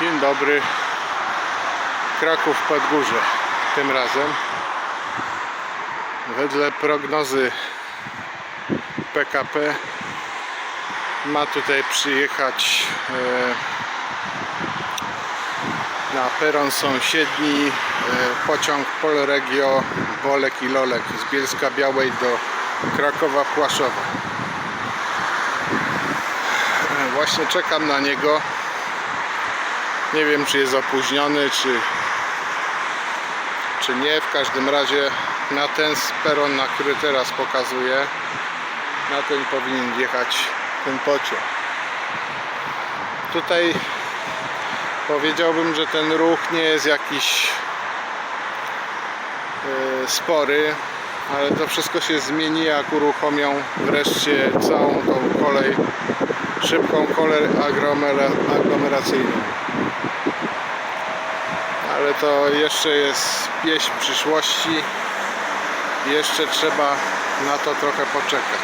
Dzień dobry. Kraków Podgórze. Tym razem wedle prognozy PKP ma tutaj przyjechać e, na peron sąsiedni e, pociąg Polregio Bolek i Lolek z Bielska Białej do Krakowa Płaszowa. E, Właśnie czekam na niego. Nie wiem, czy jest opóźniony, czy, czy nie. W każdym razie na ten peron, na który teraz pokazuję, na ten powinien wjechać ten pociąg. Tutaj powiedziałbym, że ten ruch nie jest jakiś e, spory, ale to wszystko się zmieni, jak uruchomią wreszcie całą tą kolej, szybką kolej aglomeracyjną to jeszcze jest pieśń przyszłości. Jeszcze trzeba na to trochę poczekać.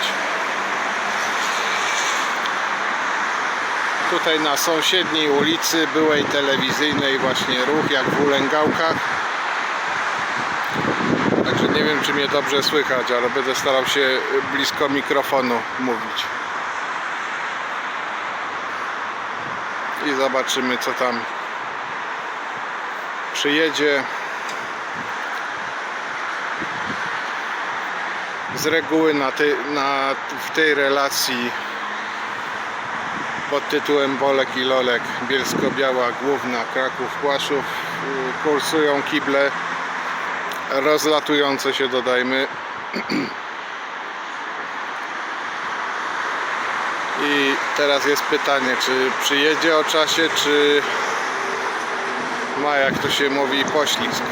Tutaj na sąsiedniej ulicy byłej telewizyjnej właśnie ruch jak w Ulęgałkach. Także nie wiem czy mnie dobrze słychać, ale będę starał się blisko mikrofonu mówić. I zobaczymy co tam przyjedzie z reguły na tej, na, w tej relacji pod tytułem Bolek i Lolek Bielsko-Biała Główna Kraków Płaszów y, kursują kible. Rozlatujące się dodajmy. I teraz jest pytanie czy przyjedzie o czasie czy ma jak to się mówi poślizg.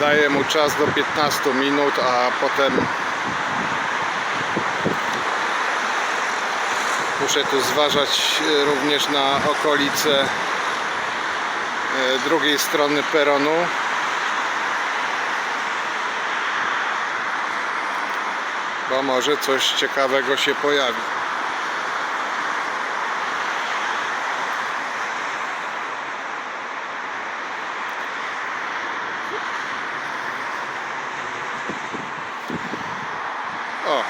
Daję mu czas do 15 minut a potem muszę tu zważać e, również na okolice e, drugiej strony peronu. Bo może coś ciekawego się pojawi O,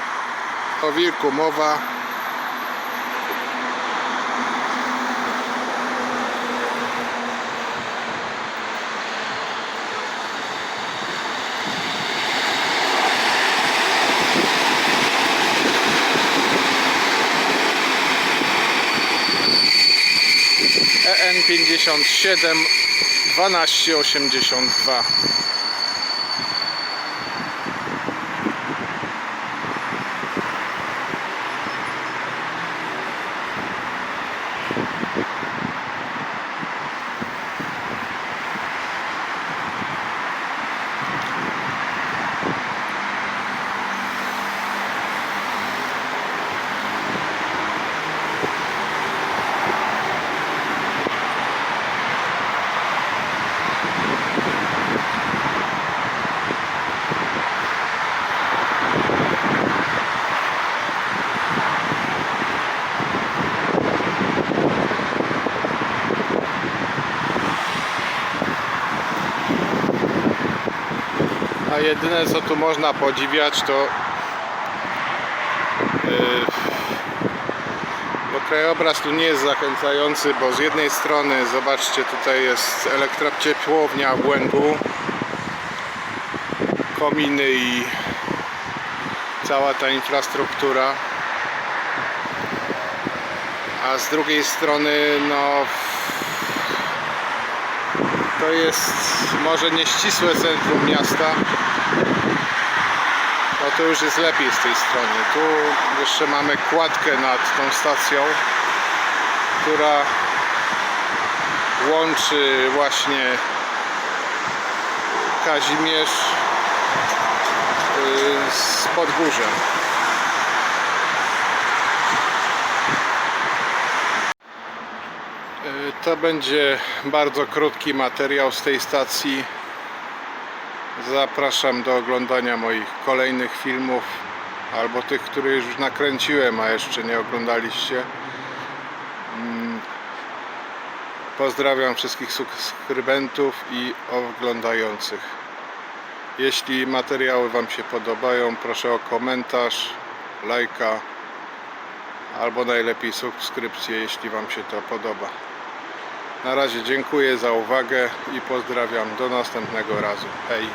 o wilku mowa. EN 57 1282 A jedyne co tu można podziwiać to yy, bo krajobraz tu nie jest zachęcający, bo z jednej strony zobaczcie tutaj jest elektrociepłownia w Łęgu kominy i cała ta infrastruktura. A z drugiej strony no to jest może nieścisłe centrum miasta. No to już jest lepiej z tej strony. Tu jeszcze mamy kładkę nad tą stacją, która łączy właśnie Kazimierz y, z Podgórzem. To będzie bardzo krótki materiał z tej stacji. Zapraszam do oglądania moich kolejnych filmów albo tych, które już nakręciłem, a jeszcze nie oglądaliście. Pozdrawiam wszystkich subskrybentów i oglądających. Jeśli materiały Wam się podobają, proszę o komentarz, lajka albo najlepiej subskrypcję, jeśli Wam się to podoba. Na razie dziękuję za uwagę i pozdrawiam do następnego razu. Hej!